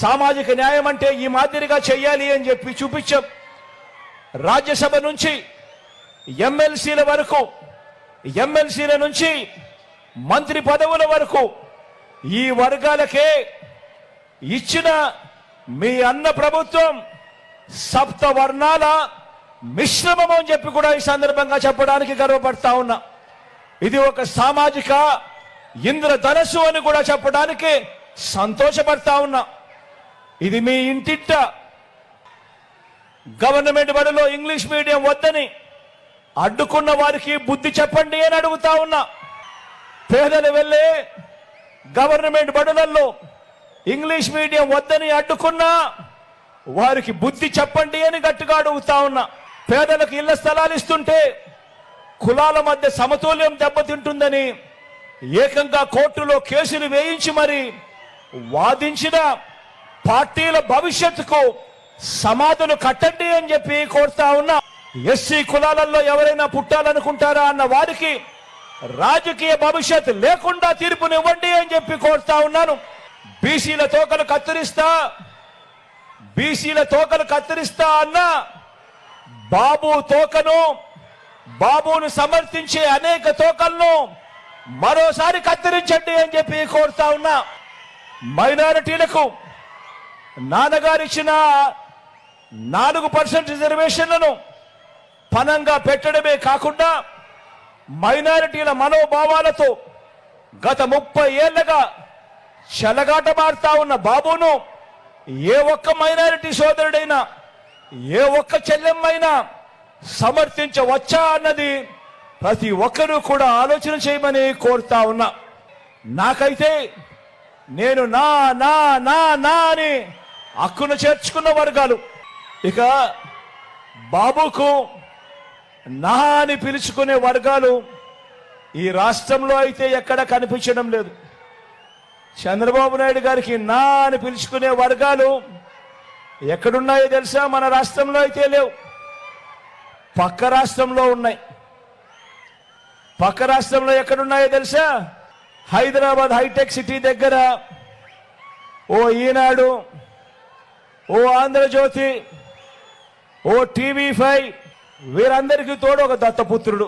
సామాజిక న్యాయం అంటే ఈ మాదిరిగా చేయాలి అని చెప్పి చూపించాం. రాజ్యసభ నుంచి ఎమ్మెల్సీల వరకు ఎమ్మెల్సీల నుంచి మంత్రి పదవుల వరకు ఈ వర్గాలకే ఇచ్చిన మీ అన్న ప్రభుత్వం సప్త వర్ణాల మిశ్రమం అని చెప్పి కూడా ఈ సందర్భంగా చెప్పడానికి గర్వపడతా ఉన్నా. ఇది ఒక సామాజిక ఇంద్రధనస్సు అని కూడా చెప్పడానికి సంతోషపడతా ఉన్నా. ఇది మీ ఇంటిట్ట. గవర్నమెంట్ బడిలో ఇంగ్లీష్ మీడియం వద్దని అడ్డుకున్న వారికి బుద్ధి చెప్పండి అని అడుగుతా ఉన్నా. పేదలు వెళ్ళే గవర్నమెంట్ బడులలో ఇంగ్లీష్ మీడియం వద్దని అడ్డుకున్నా వారికి బుద్ధి చెప్పండి అని గట్టిగా అడుగుతా ఉన్నా. పేదలకు ఇళ్ళ స్థలాలు ఇస్తుంటే కులాల మధ్య సమతుల్యం దెబ్బతింటుందని ఏకంగా కోర్టులో కేసులు వేయించి మరి వాదించిన పార్టీల భవిష్యత్తుకు సమాధులు కట్టండి అని చెప్పి కోరుతా ఉన్నా. ఎస్సీ కులాలలో ఎవరైనా పుట్టాలనుకుంటారా అన్న వారికి రాజకీయ భవిష్యత్ లేకుండా తీర్పునివ్వండి అని చెప్పి కోరుతా ఉన్నాను. బీసీల తోకలు కత్తిరిస్తా బీసీల తోకలు కత్తిరిస్తా అన్న బాబు తోకను బాబును సమర్థించే అనేక తోకలను మరోసారి కత్తిరించండి అని చెప్పి కోరుతా ఉన్నా. మైనారిటీలకు నాన్నగారు ఇచ్చిన నాలుగు పర్సెంట్ రిజర్వేషన్లను పనంగా పెట్టడమే కాకుండా మైనారిటీల మనోభావాలతో గత ముప్పై ఏళ్ళుగా చెలగాటమాడుతా ఉన్న బాబును ఏ ఒక్క మైనారిటీ సోదరుడైనా ఏ ఒక్క చెల్లెమ్మైనా సమర్థించవచ్చా అన్నది ప్రతి ఒక్కరూ కూడా ఆలోచన చేయమని కోరుతా ఉన్నా. నాకైతే నేను నా నా నా నా అని హక్కును చేర్చుకున్న వర్గాలు. ఇక బాబుకు నా అని పిలుచుకునే వర్గాలు ఈ రాష్ట్రంలో అయితే ఎక్కడ కనిపించడం లేదు. చంద్రబాబు నాయుడు గారికి నా అని పిలుచుకునే వర్గాలు ఎక్కడున్నాయో తెలుసా? మన రాష్ట్రంలో అయితే లేవు. పక్క రాష్ట్రంలో ఉన్నాయి. పక్క రాష్ట్రంలో ఎక్కడున్నాయో తెలుసా? హైదరాబాద్ హైటెక్ సిటీ దగ్గర ఓ ఈనాడు ఓ ఆంధ్రజ్యోతి ఓ టీవీ ఫైవ్ వీరందరికీ తోడు ఒక దత్తపుత్రుడు.